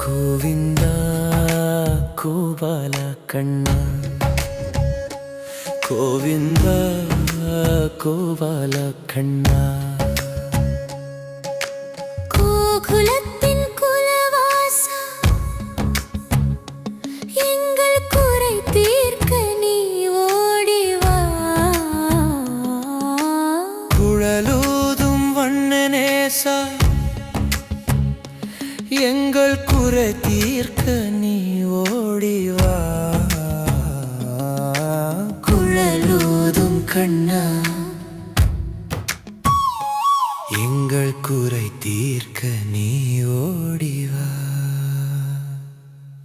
గోవింద కోబాల కಣ್ణ గోవింద కోబాల కಣ್ణ కోకులత్తి எங்கள் குறை தீர்க்க நீ ஓடிவா குழலூதும் கண்ணா. எங்கள் குறை தீர்க்க நீ ஓடிவா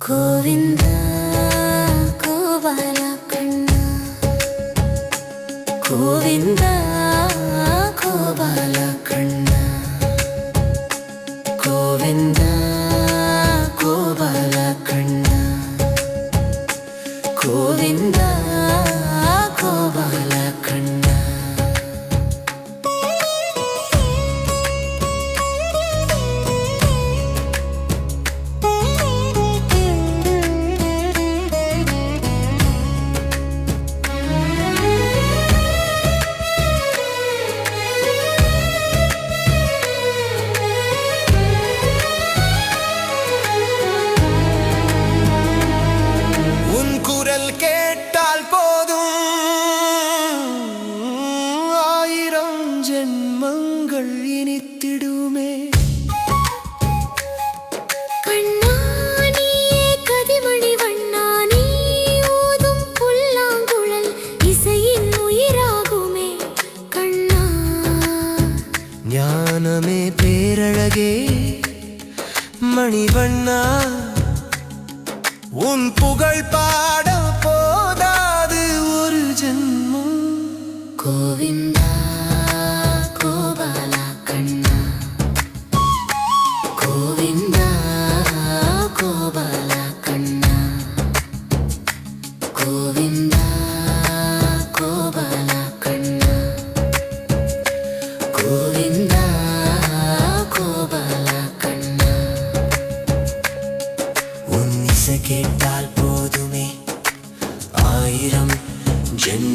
கோவிந்தா. கோவிந்தா மணி வண்ணா உன் புகழ் பாட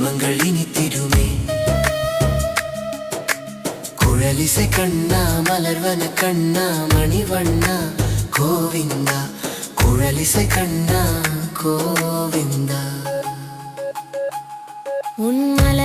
ஜென்மங்கள் இனித்திடுமே. குழலிசை கண்ணா மலர்வன கண்ணா மணிவண்ணா கோவிந்தா. குழலிசை கண்ணா கோவிந்தா. உன்மல